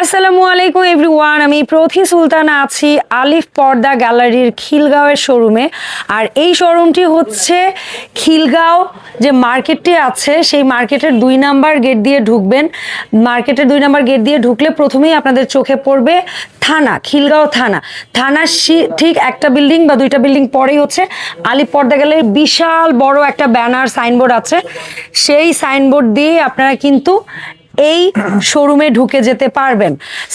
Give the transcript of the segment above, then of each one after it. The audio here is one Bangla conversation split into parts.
আসসালামু আলাইকুম এভরিওয়ান আমি প্রথি সুলতানা আছি আলিফ পর্দা গ্যালারির খিলগাঁওয়ের শোরুমে। আর এই শোরুমটি হচ্ছে খিলগাঁও যে মার্কেটটি আছে, সেই মার্কেটের দুই নাম্বার গেট দিয়ে ঢুকবেন। মার্কেটের দুই নাম্বার গেট দিয়ে ঢুকলে প্রথমেই আপনাদের চোখে পড়বে থানা, খিলগাঁও থানা। থানার ঠিক একটা বিল্ডিং বা দুইটা বিল্ডিং পরেই হচ্ছে আলিফ পর্দা গ্যালারির বিশাল বড় একটা ব্যানার, সাইনবোর্ড আছে। সেই সাইনবোর্ড দিয়ে আপনারা কিন্তু এই শোরুমে ঢুকে যেতে পারবেন।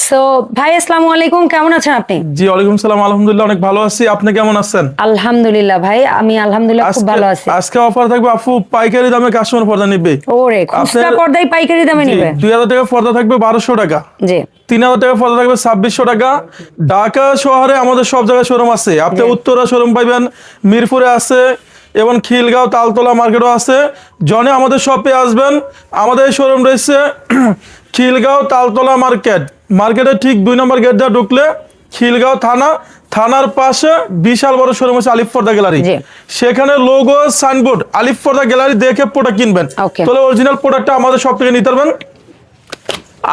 সো ভাই আসসালামু আলাইকুম কেমন আছেন আপনি? জি ওয়ালাইকুম সালাম আলহামদুলিল্লাহ অনেক ভালো আছি। আপনি কেমন আছেন? আলহামদুলিল্লাহ ভাই আমি আলহামদুলিল্লাহ খুব ভালো আছি। আজকে অফার থাকবে আপু পাইকারি দামে কাস্টমার পর্দা নিবে। ওরে খুচরা পর্দায় পাইকারি দামে নিবে? দুই হাজার টাকা পর্দা থাকবে বারোশো টাকা। জি। তিন হাজার টাকা পর্দা থাকবে ছাব্বিশশো টাকা। ঢাকা শহরে আমাদের সব জায়গায় শোরুম আছে। আপনি। উত্তরা শোরুম পাইবেন মিরপুরে আছে এবং খিলগাঁও তালতলা মার্কেটও আছে। জনে আমাদের শপে আসবেন। আমাদের শোরুম রয়েছে খিলগাঁও তালতলা মার্কেট। মার্কেটের ঠিক দুই নম্বর গেট দিয়ে ঢুকলে খিলগাঁও থানা। থানার পাশে বিশাল বড় শোরুম আছে আলিফ পর্দা গ্যালারি। সেখানে লোগো সাইনবোর্ড আলিফ পর্দা গ্যালারি দেখে প্রোডাক্ট কিনবেন। তাহলে অরিজিনাল প্রোডাক্টটা আমাদের সব থেকে নিতে পারবেন।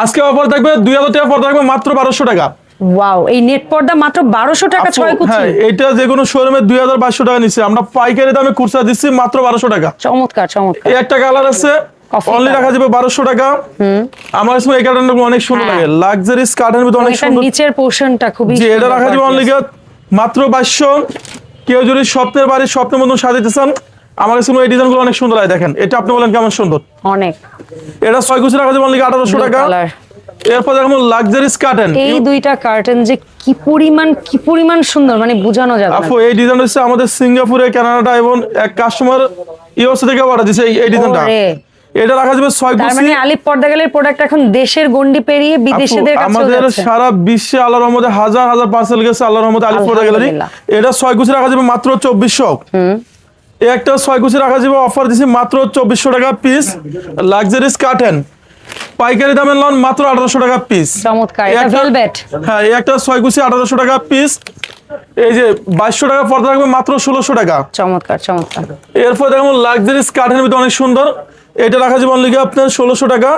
আজকে অফার থাকবে দুই হাজার টাকা পর্দা থাকবে মাত্র বারোশো টাকা। ওয়াও এই নেট পর্দা মাত্র বারোশো টাকা ছয় কুচি। হ্যাঁ এটা যে কোনো শোরুমে দুই হাজার বাইশশো টাকা নিচ্ছে। আমরা পাইকারি দামে খুচরা দিচ্ছি মাত্র বারোশো টাকা। চমৎকার চমৎকার। এই একটা কালার আছে অনলি রাখা যাবে বারোশো টাকা। আমার সময় এই কালারটা অনেক সুন্দর হ্যাঁ। লাগে। লাক্সারি স্কার্টের ভিতরে অনেক সুন্দর নিচের পোর্শনটা খুবই যে এটা রাখা যাবে অনলি মাত্র বাইশশো। কেউ যদি স্বপ্নের বাড়ির স্বপ্নের মতন সাজাতে চান আমার কাছে এই ডিজাইনগুলো অনেক সুন্দর লাগে। দেখেন এটা আপনি বলেন কেমন সুন্দর? অনেক। এটা ছয় কুচি রাখা যাবে অনলি আঠারোশো Blue টাকা। color। এরপর দেখুন লাক্সারি স্কার্টেন এই দুইটা কার্টন যে কি পরিমাণ কি পরিমাণ সুন্দর মানে বোঝানো যাবে আপু এই ডিজাইন হচ্ছে আমাদের সিঙ্গাপুরে কানাডা এবং এক কাস্টমার ইউএসএ থেকে অর্ডার দিছে এই- ডিজাইনটা এটা রাখা যাবে ছয় তার মানে আলিপ পর্দা গেলের প্রোডাক্ট এখন দেশের গন্ডি পেরিয়ে বিদেশিদের কাছে আমাদের সারা বিশ্বে আল্লাহর রহমতে হাজার হাজার পার্সেল গেছে আল্লাহর রহমতে আলিপুরা গ্যালারি আলহামদুলিল্লাহ। এটা ছয় কুচি রাখা যাবে মাত্র চব্বিশশো। এই একটা ছয় কুচি রাখা যাবে অফার দিছি মাত্র চব্বিশশো টাকা পিস লাক্সারিস কাটেন পাইকারি দামের লন মাত্র আঠারোশো টাকা পিস চমৎকার এটা ভেলভেট হ্যাঁ এই একটা ছয় কুচি আঠারোশো টাকা পিস এই যে বাইশশো টাকা পর্দা থাকবে মাত্র ষোলোশো টাকা। চমৎকার চমৎকার। এরপর দেখুন লাক্সারি কাঠের ভিতরে অনেক সুন্দর। এটা রাখা যাবে অনলি আপনার ষোলোশো টাকা।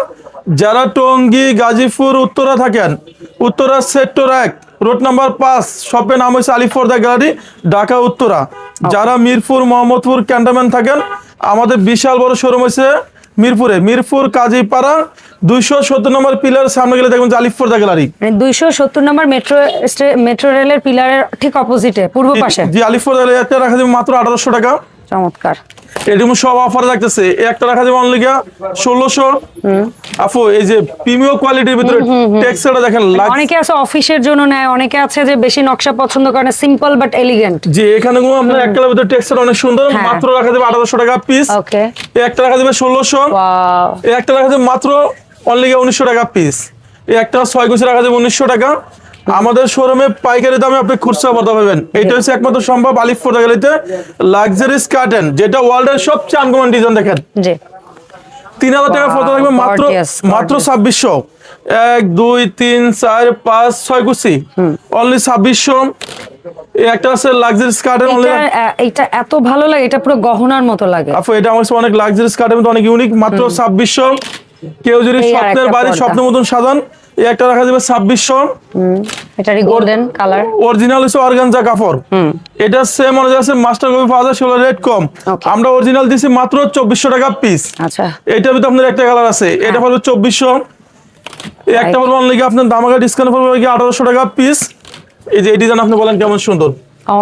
যারা টঙ্গী গাজীপুর উত্তরা থাকেন উত্তরা সেক্টর এক রোড নাম্বার পাঁচ শপের নাম হচ্ছে আলিফর্দা গ্যালারি ঢাকা উত্তরা। যারা মিরপুর মোহাম্মদপুর ক্যান্টনমেন্ট থাকেন আমাদের বিশাল বড় শোরুম হয়েছে মিরপুরে। মিরপুর কাজীপাড়া দুইশো সত্তর নম্বর পিলার সামনে গেলে দেখবেন যে আলিফর্দা গ্যালারি। মানে দুইশো সত্তর নম্বর মেট্রো মেট্রো রেলের পিলারের ঠিক অপোজিটে পূর্ব পাশে। জি আলিফর্দা গ্যালারি একটা রাখা যাবে মাত্র আঠারোশো টাকা। চমৎকার। এরকম সব অফার এই একটা রাখা যাবে অনলি ষোলোশো। আপু এই যে প্রিমিয়াম কোয়ালিটির ভিতরে টেক্সচারটা দেখেন অনেকে আছে অফিসের জন্য নেয় অনেকে আছে যে বেশি নকশা পছন্দ করে সিম্পল বাট এলিগেন্ট যে এখানে গুলো আপনার এক ভিতরে টেক্সচার অনেক সুন্দর। হ্যাঁ। মাত্র রাখা যাবে আঠারোশো টাকা পিস ওকে একটা রাখা যাবে ষোলোশো। ওয়াও একটা রাখা যাবে মাত্র অনলি উনিশশো টাকা পিস এই একটা ছয় কুচি রাখা যাবে উনিশশো টাকা। আমাদের শোরুমে পাইকারি দামে আপনি খুচরা পর্দা পাবেন। এটা হচ্ছে একমাত্র সম্ভব আলিফ পর্দা গেলিতে লাক্সারিস কার্টেন যেটা ওয়ার্ল্ডের সবচেয়ে আনকমন ডিজাইন দেখেন। জি। তিন হাজার টাকা ফটো থাকবে মাত্র মাত্র. ছাব্বিশশো। এক দুই তিন চার পাঁচ ছয় কুচি অনলি ছাব্বিশশো। এই একটা আছে লাক্সারি স্কার্টের অনলি এটা এত ভালো লাগে এটা পুরো গহনার মতো লাগে। আপু এটা আমার অনেক লাক্সারি স্কার্টের মধ্যে অনেক ইউনিক মাত্র ছাব্বিশশো। কেউ যদি স্বপ্নের বাড়ি পর্দা। স্বপ্নের মতন সাজান এই একটা রাখা যাবে ছাব্বিশশো। এটারই গোল্ডেন কালার অরিজিনাল হচ্ছে অর্গানজা কাপড়। এটা সেম অনুযায়ী আছে মাস্টার কপি পাওয়া যায় সেগুলো রেট কম। আমরা অরিজিনাল দিছি মাত্র চব্বিশশো টাকা পিস আচ্ছা। ভিতরে আপনার একটা কালার আছে হ্যাঁ। এটা পড়বে চব্বিশশো। একটা পড়বে অনলি আপনার দামাকা ডিসকাউন্ট পড়বে কি আঠারোশো টাকা পিস এই যে এই ডিজাইন আপনি বলেন কেমন সুন্দর।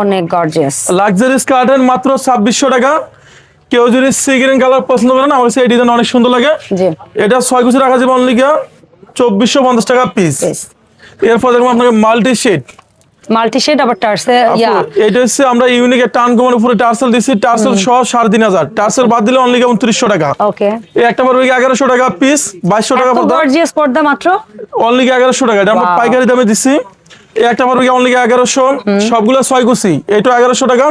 অনেক গর্জিয়াস লাক্সারি স্কার্টেন মাত্র ছাব্বিশশো টাকা। কেউ যদি সি গ্রিন কালার পছন্দ করেন আমার কাছে এই ডিজাইন অনেক সুন্দর লাগে। এটা ছয় কুচি রাখা যাবে অনলি চব্বিশশো পঞ্চাশ টাকা পিস এরপর দেখুন আপনাকে মাল্টি শেড মাল্টি শেড আবার টার্সে ইয়া। এটা হচ্ছে আমরা ইউনিক একটা আনকমন উপরে টার্সেল দিচ্ছি টার্সেল সহ সাড়ে তিন হাজার। টার্সেল বাদ দিলে অনলি উনত্রিশশো টাকা। ওকে এই একটা পড়বে টাকা পিস টাকা এত গর্জিয়াস পর্দা মাত্র? অনলি এগারোশো টাকা। এটা আমরা পাইকারি দামে দিচ্ছি একটা পড়বে অনলি এগারোশো? সবগুলো ছয় কুচি। এটা এগারোশো টাকা।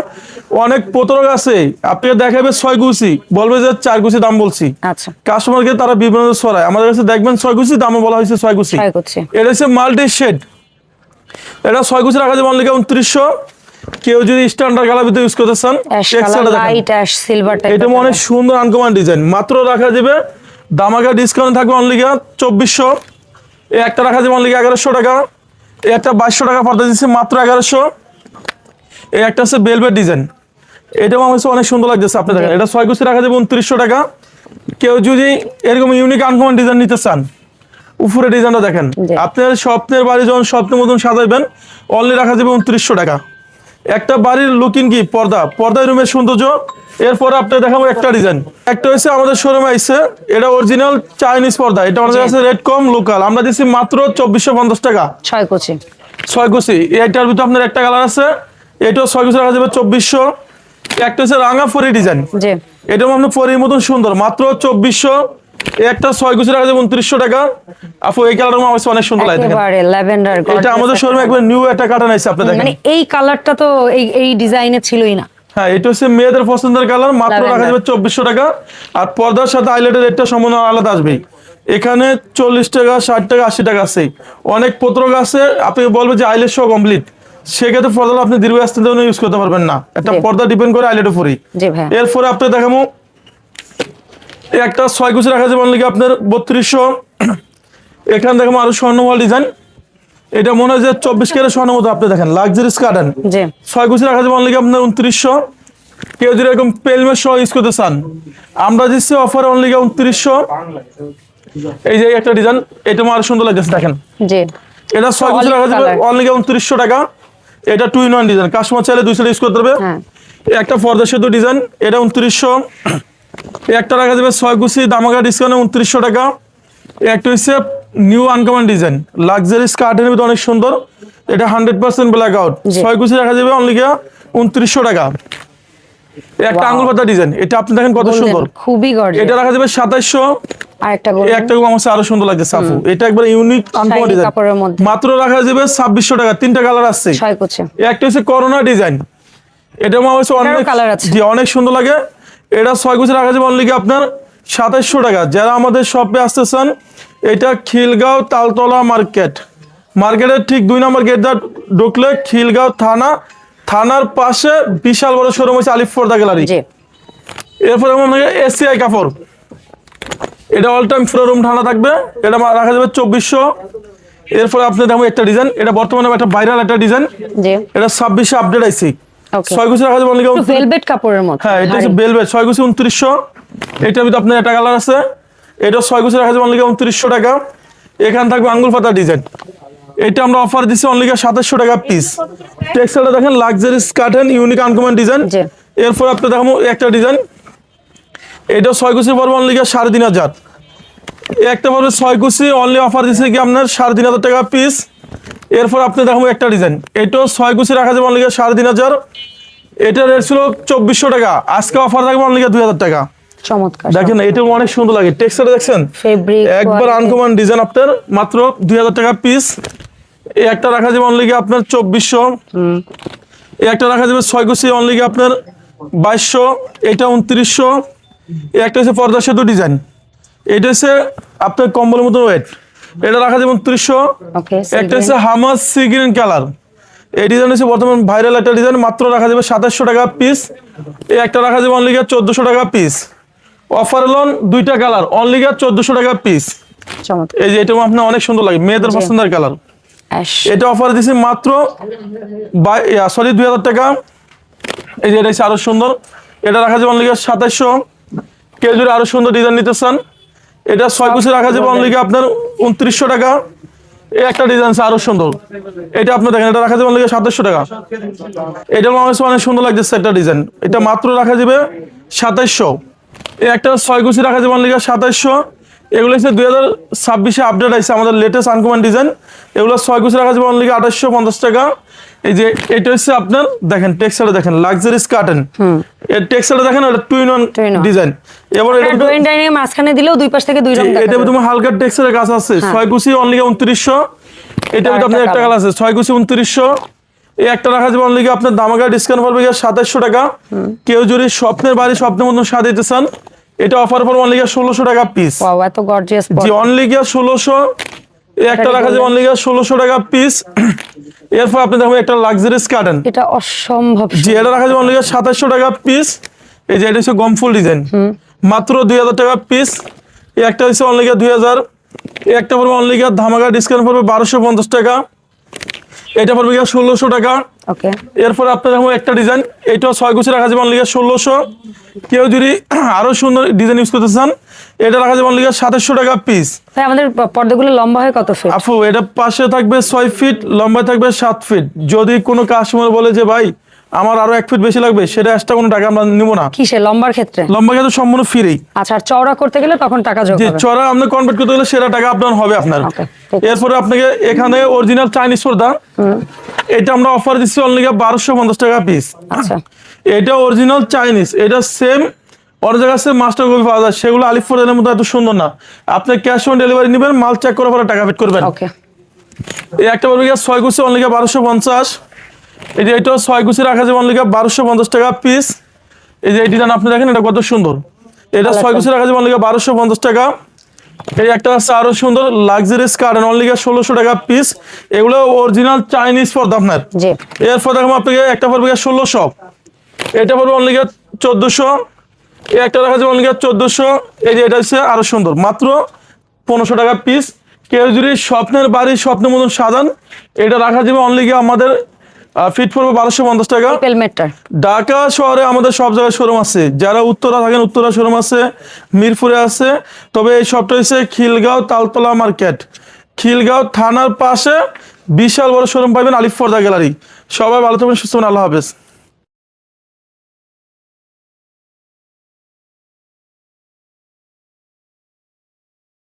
অনেক প্রতারক আছে। আপনাকে দেখাবে ছয় কুচি। বলবে যে চার কুচি দাম বলছি। আচ্ছা। কাস্টমারকে তারা বিভিন্ন ছড়ায়। আমাদের কাছে দেখবেন ছয় কুচি দামে বলা হয়েছে ছয় কুচি। এটা হচ্ছে মাল্টি শেড। এটা ছয় কুচি রাখা যাবে অনলি উনত্রিশশো। কেউ যদি স্ট্যান্ডার্ড কালার ভিতরে ইউজ করতে চান এটা অনেক সুন্দর আনকমন ডিজাইন মাত্র রাখা যাবে দামাকা ডিসকাউন্ট থাকবে অনলি চব্বিশশো। একটা রাখা যাবে অনলি এগারোশো টাকা। একটা বাইশশো টাকা পর্দা দিচ্ছে মাত্র এগারোশো। এই একটা হচ্ছে বেলভেট ডিজাইন এটাও আমার কাছে অনেক সুন্দর লাগতেছে আপনি দেখেন। এটা ছয় কুচি রাখা যাবে উনত্রিশশো টাকা। কেউ যদি এরকম ইউনিক আনকমন ডিজাইন নিতে চান উপরে ডিজাইনটা দেখেন। আপনার স্বপ্নের বাড়ি যখন স্বপ্নের মতন সাজাইবেন অনলি রাখা যাবে উনত্রিশশো টাকা। একটা বাড়ির লুকিং কি? পর্দা। পর্দা রুমের সৌন্দর্য। এরপর আপনি দেখাবো একটা ডিজাইন একটা হচ্ছে আমাদের শোরুমে আইছে। এটা অরিজিনাল চাইনিজ পর্দা। এটা আমাদের কাছে রেট কম লোকাল আমরা দিচ্ছি মাত্র চব্বিশশো পঞ্চাশ টাকা। ছয় কুচি। ছয় কুচি। এইটার ভিতরে আপনার একটা কালার আছে। এটাও ছয় কুচি রাখা যাবে চব্বিশশো। একটা হচ্ছে রাঙা ফরি ডিজাইন জি। এটাও আপনার ফরির মতন সুন্দর। মাত্র চব্বিশশো। একটা ছয় কুচি যাবে উনত্রিশশো টাকা। আপু এই কালার আমার অনেক সুন্দর লাগে ল্যাভেন্ডার এটা আমাদের শোরুমে একবার নিউ একটা কাটান আছে মানে এই কালারটা তো এই এই ডিজাইনে ছিলই না। হ্যাঁ এটা হচ্ছে মেয়েদের পছন্দের কালার মাত্র. রাখা যাবে চব্বিশশো টাকা। আর পর্দার সাথে আইলেটের রেটটা সম্পূর্ণ আলাদা আসবেই। এখানে চল্লিশ টাকা ষাট টাকা আশি টাকা আছে। অনেক পত্রক আছে আপনি বলবেন যে আইলেট সহ কমপ্লিট সেক্ষেত্রে পর্দা আপনি দীর্ঘস্থান জন্য ইউজ করতে পারবেন না। একটা পর্দা ডিপেন্ড করে আইলেটের উপরেই এরপরে আপনি দেখাবো একটা ছয় কুচি রাখা যাবে অনলি আপনার বত্রিশশো। এখানে দেখাবো আরও স্বর্ণমল ডিজাইন এটা মনে হয় যে চব্বিশ ক্যারেট স্বর্ণ মতো আপনি দেখেন লাক্সারিস কার্ডেন ছয় কুচি রাখা যাবে অনলি আপনার উনত্রিশশো। কেউ যদি এরকম পেলমের সহ ইউজ করতে চান আমরা দিচ্ছি অফার অনলি উনত্রিশশো। এই যে একটা ডিজাইন এটা আমার আরও সুন্দর লাগছে দেখেন। এটা ছয় কুচি রাখা যাবে। অনলি উনত্রিশশো টাকা। এটা two in one design customer চাইলে দুই সাইড ইউজ করতে পারবে। হ্যাঁ। একটা পর্দা সেতু ডিজাইন এটা উনত্রিশশো। একটা রাখা যাবে ছয় কুচি দামাকা ডিসকাউন্টে উনত্রিশশো টাকা। একটা হচ্ছে নিউ আনকমন ডিজাইন লাক্সারি স্কার্টের ভিতরে অনেক সুন্দর। এটা হান্ড্রেড পার্সেন্ট ব্ল্যাক আউট। ছয় কুচি রাখা যাবে অনলি উনত্রিশশো টাকা। একটা আঙুল পাতা ডিজাইন এটা আপনি দেখেন কত সুন্দর। খুবই গর্জিয়াস এটা রাখা যাবে সাতাইশশো। আর একটা এই গোল্ডেন একটা আমার আরও সুন্দর লাগছে সাফু। এটা একবার ইউনিক আনকমন ডিজাইন মাত্র রাখা যাবে ছাব্বিশশো টাকা। তিনটা কালার আসছে ছয় কুচি। একটা হচ্ছে করোনা ডিজাইন এটা আমার অনেক colour আছে। জি অনেক সুন্দর লাগে। এটা ছয় গুছি রাখা যাবে অনলি আপনার সাতাইশশো টাকা। যারা আমাদের শপে আসতে চান এটা খিলগাঁও তালতলা মার্কেট। মার্কেটের ঠিক দুই নম্বর গেট দা ঢুকলে খিলগাঁও থানা। থানার পাশে বিশাল বড় শোরুম হচ্ছে আলিফ ফোর্দা গ্যালারি এরপরে আপনাকে এসিআই কাপড়। এটা অল টাইম ফ্লো রুম ঠান্ডা থাকবে। এটা রাখা যাবে চব্বিশশো। এরপরে আপনি দেখো একটা ডিজাইন এটা বর্তমানে একটা ভাইরাল একটা ডিজাইন এটা ছাব্বিশে আপডেট Okay. ছয় গুছি রাখা যাবে অনলি ভেলভেট কাপড়ের মধ্যে হ্যাঁ এটা হচ্ছে বেলভেট ছয় গুছি উনত্রিশশো। এটার ভিতরে আপনার একটা কালার আছে। এটা ছয় গুছি রাখা যাবে অনলি উনত্রিশশো টাকা। এখানে থাকবে আঙ্গুল পাতা ডিজাইন এটা আমরা অফার দিচ্ছি অনলি সাতাশশো টাকা পিস টেক্সটাইলটা দেখেন luxury curtain unique uncommon design এরপর আপনি দেখাবো একটা ডিজাইন এটা ছয় কুচি পড়বে অনলি সাড়ে তিন হাজার। একটা পড়বে ছয় কুচি অনলি অফার দিচ্ছে কি আপনার সাড়ে তিন হাজার টাকা পিস এরপর আপনি দেখাবো একটা ডিজাইন এটাও ছয় কুচি রাখা যাবে অনলি সাড়ে তিন হাজার। এটা রেট ছিল চব্বিশশো টাকা। আজকে অফার থাকবে অনলি দুই হাজার টাকা। চমৎকার দেখেন এটা অনেক সুন্দর লাগে। দেখছেন? একবার আনকমন ডিজাইন আপনার মাত্র দুই হাজার টাকা পিস এই একটা রাখা যাবে অনলি আপনার চব্বিশশো। এই একটা রাখা যাবে ছয় কুচি অনলি আপনার বাইশশো। এটা উনত্রিশশো। এই একটা হচ্ছে পর্দা সেতু ডিজাইন এটা হচ্ছে আপনার কম্বলের মতো ওয়েট এটা রাখা যাবে উনত্রিশশো। ওকে একটা হচ্ছে হামাস সি গ্রিন কালার এই ডিজাইন হচ্ছে বর্তমান ভাইরাল একটা ডিজাইন মাত্র রাখা যাবে সাতাশশো টাকা পিস এই একটা রাখা যাবে অনলি চোদ্দশো টাকা পিস অফার লোন দুইটা কালার অনলি চোদ্দশো টাকা পিস এই যে এটা আপনার অনেক সুন্দর লাগে মেয়েদের পছন্দের কালার এটা অফার দিছি মাত্র সরি দুই হাজার টাকা। এই যে এটা হচ্ছে আরও সুন্দর। এটা রাখা যাবে অনলি সাতাশশো। কেউ যদি আরও সুন্দর ডিজাইন নিতে চান এটা ছয় কুচি রাখা যাবে অনলি আপনার উনত্রিশশো টাকা। এই একটা ডিজাইন আছে আরও সুন্দর। এটা আপনি দেখেন এটা রাখা যাবে অনলি সাতাশশো টাকা। এটা আমার অনেক সুন্দর লাগছে একটা ডিজাইন এটা মাত্র রাখা যাবে সাতাশশো এই একটা ছয় কুচি রাখা যাবে অনলি সাতাশশো এগুলো হচ্ছে দুই হাজার ছাব্বিশে আপডেট আছে আমাদের লেটেস্ট আনকমন ডিজাইন এগুলো ছয় কুচি রাখা যাবে অনলি আঠাশশো পঞ্চাশ টাকা। এই যে এটা হচ্ছে আপনার দেখেন টেক্সচারটা দেখেন লাক্সারিস কার্টেন এর টেক্সচারটা দেখেন এটা টু ইন ওয়ান. ডিজাইন এবার এটা ড্রয়িং ডাইনে মাঝখানে দিলেও দুই পাশ থেকে দুই রকম এটা দেখা তোমার হালকা টেক্সচারের কাজ আছে ছয় কুচি অনলি উনত্রিশশো। এটা আর আপনার একটা কালার আছে ছয় কুচি উনত্রিশশো। এই একটা রাখা যাবে অনলি আপনার দামাকা ডিসকাউন্ট পড়বে সাতাশশো টাকা। কেউ যদি স্বপ্নের বাড়ি স্বপ্নের মতন সাজাইতে চান এটা অফার পড়বে অনলি ষোলোশো টাকা পিস ওয়াও এত গর্জিয়াস জি অনলি গিয়া ষোলোশো এই একটা রাখা যাবে অনলি ষোলোশো টাকা পিস এরপর আপনি দেখবেন একটা লাক্সারিস কার্টেন এটা অসম্ভব জি এটা রাখা যাবে অনলি সাতাশশো টাকা পিস এই যে এটা হচ্ছে গমফুল ডিজাইন মাত্র দুই হাজার টাকা পিস এই একটা হচ্ছে অনলি দুই হাজার এই একটা পড়বে অনলি ধামাকা ডিসকাউন্ট পড়বে বারোশো পঞ্চাশ টাকা। এটা পড়বে গিয়া ষোলোশো টাকা। ওকে। এরপরে আপনার দেখো একটা ডিজাইন এটাও ছয় গুছি রাখা যাবে অনলি ষোলোশো। কেউ যদি আরও সুন্দর ডিজাইন ইউজ করতে চান এটা রাখা যাবে অনলি সাতাশশো টাকা পিস ভাই আমাদের পর্দাগুলো লম্বা হয় কত ফিট আপু এটা পাশে থাকবে ছয় ফিট লম্বা থাকবে সাত ফিট যদি কোনো কাস্টমার বলে যে ভাই আমার আরও এক ফিট বেশি লাগবে সেটা এক্সট্রা কোনো টাকা আমরা নিব না। কিসে? লম্বার ক্ষেত্রে? লম্বা কিন্তু সম্পূর্ণ ফ্রি আচ্ছা আর চওড়া করতে গেলে তখন টাকা যোগ হবে। চড়া আপনি কনভার্ট করতে গেলে সেটা টাকা আপনার হবে আপনার। এরপরে আপনাকে এখানে অরিজিনাল চাইনিজ পর্দা। এটা আমরা অফার দিচ্ছি অনলি বারোশো পঞ্চাশ টাকা পিস আচ্ছা। এটা অরিজিনাল চাইনিজ এটা সেম অর্ডার কাছে মাস্টার কপি পাওয়া যায়। সেগুলো আলিফ ফোর্ডের মতো এত সুন্দর না। আপনি ক্যাশ অন ডেলিভারি নেবেন মাল চেক করার পরে টাকা পেড করবেন। এই একটা বলবে ছয় কুচি অনলিকা বারোশো পঞ্চাশ। এই যে এটাও ছয় কুচি রাখা যাবে অনলিকা বারোশো পঞ্চাশ টাকা পিস এই যে এই ডিজাইন আপনি দেখেন এটা কত সুন্দর। এটা ছয় কুচি রাখা যাবে অনলিকা বারোশো পঞ্চাশ টাকা। এই একটা আছে আরও সুন্দর লাক্সারিয়াস কার্ডেন অনলিকা ষোলোশো টাকা পিস এগুলো অরিজিনাল চাইনিজ পর্দা আপনার। এরপর দেখো আপনাকে একটা পড়বে ষোলোশো। এটা পড়বে অনলি চোদ্দোশো। এই একটা রাখা যাবে অনলি চোদ্দোশো এই যে এটা হচ্ছে আরও সুন্দর। মাত্র পনেরোশো টাকা পিস কেউ যদি স্বপ্নের বাড়ি স্বপ্নের মতন সাজান এটা রাখা যাবে অনলি গিয়ে আমাদের ফিট পড়বে বারোশো পঞ্চাশ টাকা। ঢাকা শহরে আমাদের সব জায়গায় শোরুম আছে। যারা উত্তরা থাকেন উত্তরা শোরুম আছে মিরপুরে আছে। তবে এই শপটা হচ্ছে খিলগাঁও তালতলা মার্কেট। খিলগাঁও থানার পাশে বিশাল বড় শোরুম পাবেন আলিফ ফর্দা গ্যালারি। সবাই ভালো থাকবেন সুস্থ আল্লাহ হাফেজ।